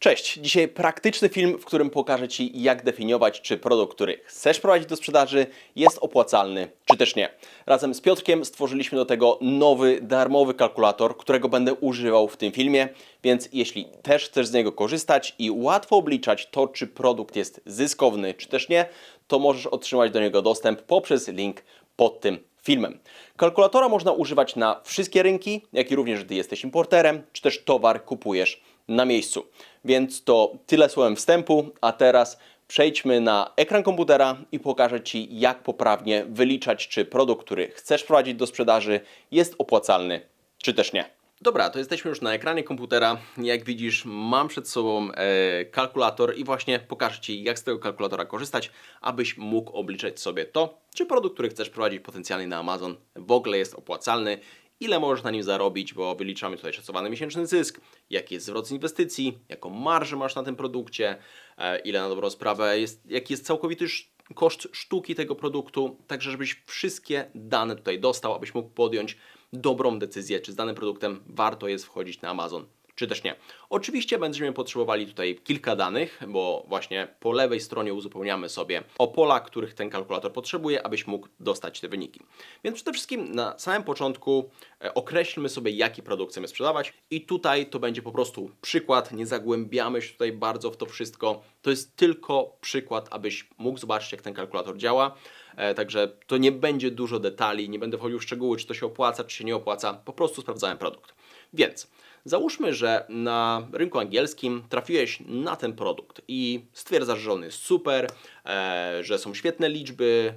Cześć, dzisiaj praktyczny film, w którym pokażę Ci, jak definiować, czy produkt, który chcesz prowadzić do sprzedaży, jest opłacalny, czy też nie. Razem z Piotrkiem stworzyliśmy do tego nowy, darmowy kalkulator, którego będę używał w tym filmie, więc jeśli też chcesz z niego korzystać i łatwo obliczać to, czy produkt jest zyskowny, czy też nie, to możesz otrzymać do niego dostęp poprzez link pod tym filmem. Kalkulatora można używać na wszystkie rynki, jak i również gdy jesteś importerem, czy też towar kupujesz na miejscu. Więc to tyle słowem wstępu, a teraz przejdźmy na ekran komputera i pokażę Ci, jak poprawnie wyliczać, czy produkt, który chcesz prowadzić do sprzedaży, jest opłacalny, czy też nie. Dobra, to jesteśmy już na ekranie komputera. Jak widzisz, mam przed sobą e, kalkulator i właśnie pokażę Ci, jak z tego kalkulatora korzystać, abyś mógł obliczać sobie to, czy produkt, który chcesz prowadzić potencjalnie na Amazon, w ogóle jest opłacalny ile możesz na nim zarobić, bo wyliczamy tutaj szacowany miesięczny zysk, jaki jest zwrot z inwestycji, jaką marżę masz na tym produkcie, e, ile na dobrą sprawę jest, jaki jest całkowity sz- koszt sztuki tego produktu, także żebyś wszystkie dane tutaj dostał, abyś mógł podjąć dobrą decyzję, czy z danym produktem warto jest wchodzić na Amazon czy też nie. Oczywiście będziemy potrzebowali tutaj kilka danych, bo właśnie po lewej stronie uzupełniamy sobie o pola, których ten kalkulator potrzebuje, abyś mógł dostać te wyniki. Więc przede wszystkim na samym początku e, określmy sobie, jaki produkt chcemy sprzedawać i tutaj to będzie po prostu przykład, nie zagłębiamy się tutaj bardzo w to wszystko. To jest tylko przykład, abyś mógł zobaczyć, jak ten kalkulator działa. E, Także to nie będzie dużo detali, nie będę wchodził w szczegóły, czy to się opłaca, czy się nie opłaca. Po prostu sprawdzałem produkt. Więc Załóżmy, że na rynku angielskim trafiłeś na ten produkt i stwierdzasz, że on jest super, e, że są świetne liczby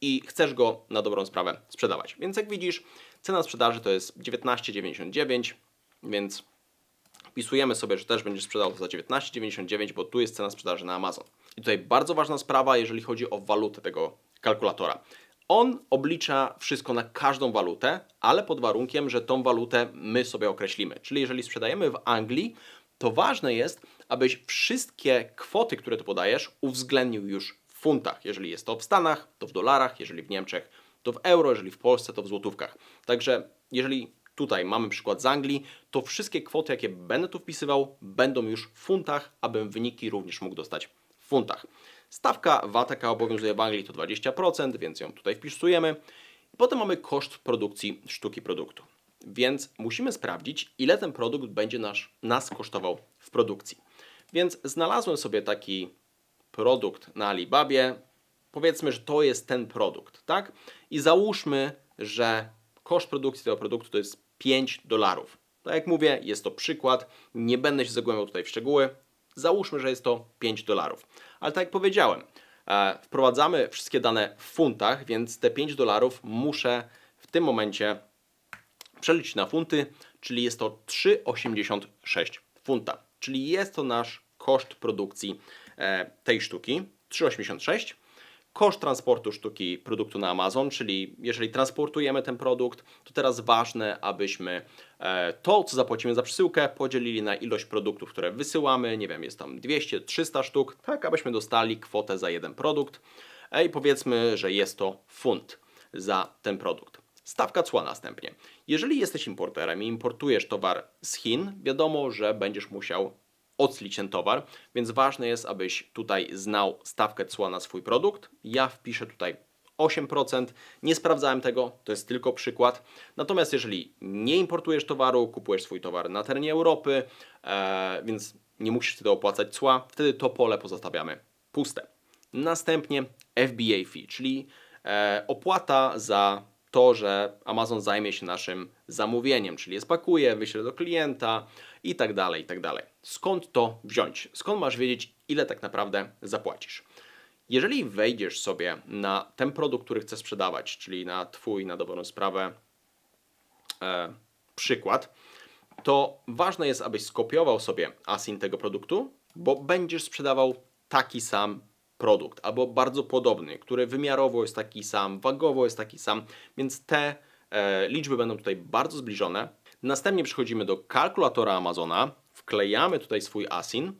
i chcesz go na dobrą sprawę sprzedawać. Więc jak widzisz, cena sprzedaży to jest 19,99, więc wpisujemy sobie, że też będziesz sprzedał to za 19,99, bo tu jest cena sprzedaży na Amazon. I tutaj bardzo ważna sprawa, jeżeli chodzi o walutę tego kalkulatora. On oblicza wszystko na każdą walutę, ale pod warunkiem, że tą walutę my sobie określimy. Czyli jeżeli sprzedajemy w Anglii, to ważne jest, abyś wszystkie kwoty, które tu podajesz, uwzględnił już w funtach. Jeżeli jest to w Stanach, to w dolarach, jeżeli w Niemczech, to w euro, jeżeli w Polsce, to w złotówkach. Także jeżeli tutaj mamy przykład z Anglii, to wszystkie kwoty, jakie będę tu wpisywał, będą już w funtach, abym wyniki również mógł dostać w funtach. Stawka VAT, jaka obowiązuje w Anglii, to 20%, więc ją tutaj wpisujemy. Potem mamy koszt produkcji sztuki produktu. Więc musimy sprawdzić, ile ten produkt będzie nas kosztował w produkcji. Więc znalazłem sobie taki produkt na Alibabie. Powiedzmy, że to jest ten produkt, tak? I załóżmy, że koszt produkcji tego produktu to jest 5 dolarów. Tak jak mówię, jest to przykład, nie będę się zagłębiał tutaj w szczegóły. Załóżmy, że jest to 5 dolarów. Ale tak jak powiedziałem, e, wprowadzamy wszystkie dane w funtach, więc te 5 dolarów muszę w tym momencie przeliczyć na funty, czyli jest to 3,86 funta. Czyli jest to nasz koszt produkcji e, tej sztuki 3,86. Koszt transportu sztuki produktu na Amazon, czyli jeżeli transportujemy ten produkt, to teraz ważne, abyśmy e, to, co zapłacimy za przesyłkę, podzielili na ilość produktów, które wysyłamy. Nie wiem, jest tam 200-300 sztuk, tak abyśmy dostali kwotę za jeden produkt. E, I powiedzmy, że jest to funt za ten produkt. Stawka cła następnie. Jeżeli jesteś importerem i importujesz towar z Chin, wiadomo, że będziesz musiał oclić ten towar, więc ważne jest, abyś tutaj znał stawkę cła na swój produkt. Ja wpiszę tutaj 8%. Nie sprawdzałem tego, to jest tylko przykład. Natomiast jeżeli nie importujesz towaru, kupujesz swój towar na terenie Europy, e, więc nie musisz wtedy opłacać cła, wtedy to pole pozostawiamy puste. Następnie FBA fee, czyli e, opłata za to, że Amazon zajmie się naszym zamówieniem, czyli je spakuje, wyśle do klienta i tak dalej, i tak dalej. Skąd to wziąć? Skąd masz wiedzieć, ile tak naprawdę zapłacisz? Jeżeli wejdziesz sobie na ten produkt, który chcesz sprzedawać, czyli na Twój, na dobrą sprawę, e, przykład, to ważne jest, abyś skopiował sobie ASIN tego produktu, bo będziesz sprzedawał taki sam produkt albo bardzo podobny, który wymiarowo jest taki sam, wagowo jest taki sam, więc te e, liczby będą tutaj bardzo zbliżone. Następnie przechodzimy do kalkulatora Amazona, wklejamy tutaj swój ASIN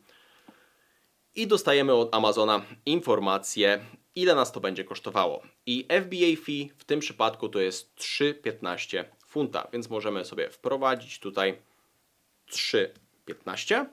i dostajemy od Amazona informację, ile nas to będzie kosztowało. I FBA fee w tym przypadku to jest 3,15 funta, więc możemy sobie wprowadzić tutaj 3,15.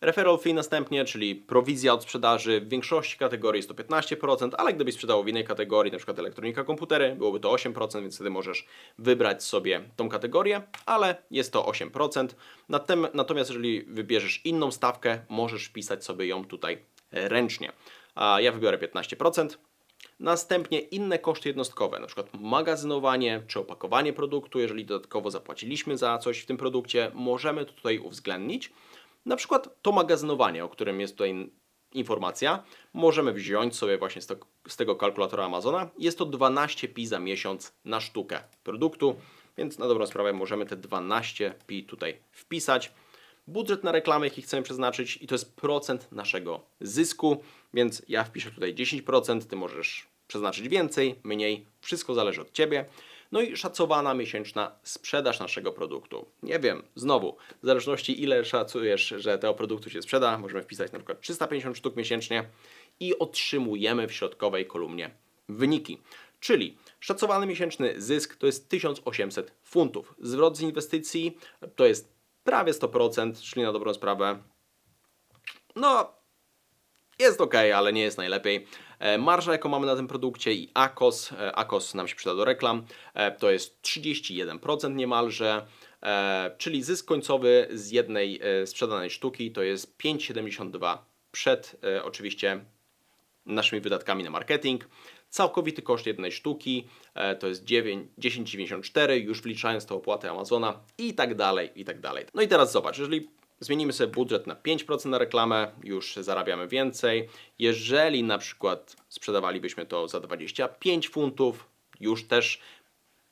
Referral fee następnie, czyli prowizja od sprzedaży. W większości kategorii jest to 15%, ale gdybyś sprzedał w innej kategorii, przykład elektronika, komputery, byłoby to 8%, więc wtedy możesz wybrać sobie tą kategorię, ale jest to 8%. Natem- Natomiast jeżeli wybierzesz inną stawkę, możesz wpisać sobie ją tutaj ręcznie. A ja wybiorę 15%. Następnie inne koszty jednostkowe, przykład magazynowanie czy opakowanie produktu. Jeżeli dodatkowo zapłaciliśmy za coś w tym produkcie, możemy to tutaj uwzględnić. Na przykład to magazynowanie, o którym jest tutaj informacja, możemy wziąć sobie właśnie z, tego kalkulatora Amazona. Jest to 12 pi za miesiąc na sztukę produktu, więc na dobrą sprawę możemy te 12 pi tutaj wpisać budżet na reklamy, jaki chcemy przeznaczyć i to jest procent naszego zysku, więc ja wpiszę tutaj 10%, Ty możesz przeznaczyć więcej, mniej, wszystko zależy od Ciebie. No i szacowana miesięczna sprzedaż naszego produktu. Nie wiem, znowu, w zależności ile szacujesz, że tego produktu się sprzeda, możemy wpisać na przykład 350 sztuk miesięcznie i otrzymujemy w środkowej kolumnie wyniki. Czyli szacowany miesięczny zysk to jest 1800 funtów. Zwrot z inwestycji to jest prawie 100%, czyli na dobrą sprawę. No, jest ok, ale nie jest najlepiej. E, Marża, jaką mamy na tym produkcie i AKOS, e, AKOS nam się przyda do reklam, e, to jest 31% niemalże, czyli zysk końcowy z jednej sprzedanej sztuki to jest 5,72 przed oczywiście naszymi wydatkami na marketing. Całkowity koszt jednej sztuki to jest 9 10,94, już wliczając tę opłatę Amazona i tak dalej, i tak dalej. No i teraz zobacz, jeżeli zmienimy sobie budżet na 5% na reklamę, już zarabiamy więcej. Jeżeli na przykład sprzedawalibyśmy to za 25 funtów, już też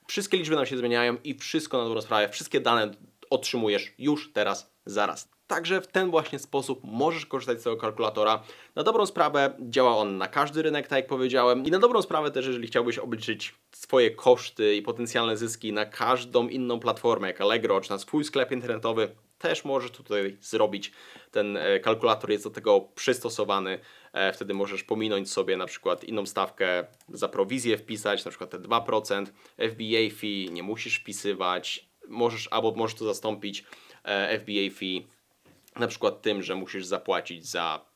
wszystkie liczby nam się zmieniają i wszystko na dobrą sprawę, wszystkie dane otrzymujesz już teraz, zaraz. Także w ten właśnie sposób możesz korzystać z tego kalkulatora. Na dobrą sprawę działa on na każdy rynek, tak jak powiedziałem. I na dobrą sprawę też, jeżeli chciałbyś obliczyć swoje koszty i potencjalne zyski na każdą inną platformę, jak Allegro, czy na swój sklep internetowy, też możesz tutaj zrobić. Ten e, kalkulator jest do tego przystosowany. E, Wtedy możesz pominąć sobie na przykład inną stawkę za prowizję wpisać, na przykład te 2%, FBA fee nie musisz wpisywać, możesz albo możesz to zastąpić e, FBA fee na przykład tym, że musisz zapłacić za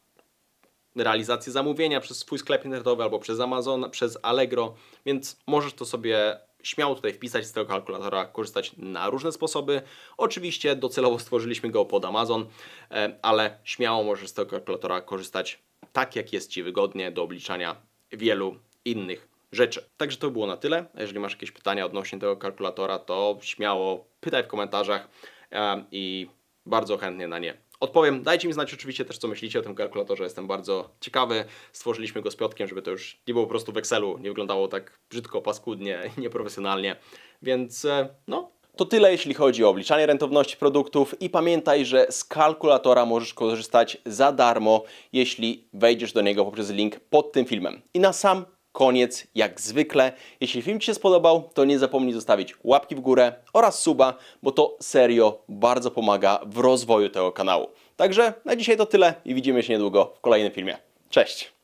realizację zamówienia przez swój sklep internetowy albo przez Amazon, przez Allegro, więc możesz to sobie śmiało tutaj wpisać z tego kalkulatora, korzystać na różne sposoby. Oczywiście docelowo stworzyliśmy go pod Amazon, e, ale śmiało możesz z tego kalkulatora korzystać tak, jak jest Ci wygodnie do obliczania wielu innych rzeczy. Także to było na tyle. Jeżeli masz jakieś pytania odnośnie tego kalkulatora, to śmiało pytaj w komentarzach e, i bardzo chętnie na nie odpowiem. Dajcie mi znać oczywiście też, co myślicie o tym kalkulatorze. Jestem bardzo ciekawy. Stworzyliśmy go z Piotkiem, żeby to już nie było po prostu w Excelu, nie wyglądało tak brzydko, paskudnie, nieprofesjonalnie. Więc e, no, to tyle, jeśli chodzi o obliczanie rentowności produktów i pamiętaj, że z kalkulatora możesz korzystać za darmo, jeśli wejdziesz do niego poprzez link pod tym filmem. I na sam koniec, jak zwykle, jeśli film Ci się spodobał, to nie zapomnij zostawić łapki w górę oraz suba, bo to serio bardzo pomaga w rozwoju tego kanału. Także na dzisiaj to tyle i widzimy się niedługo w kolejnym filmie. Cześć!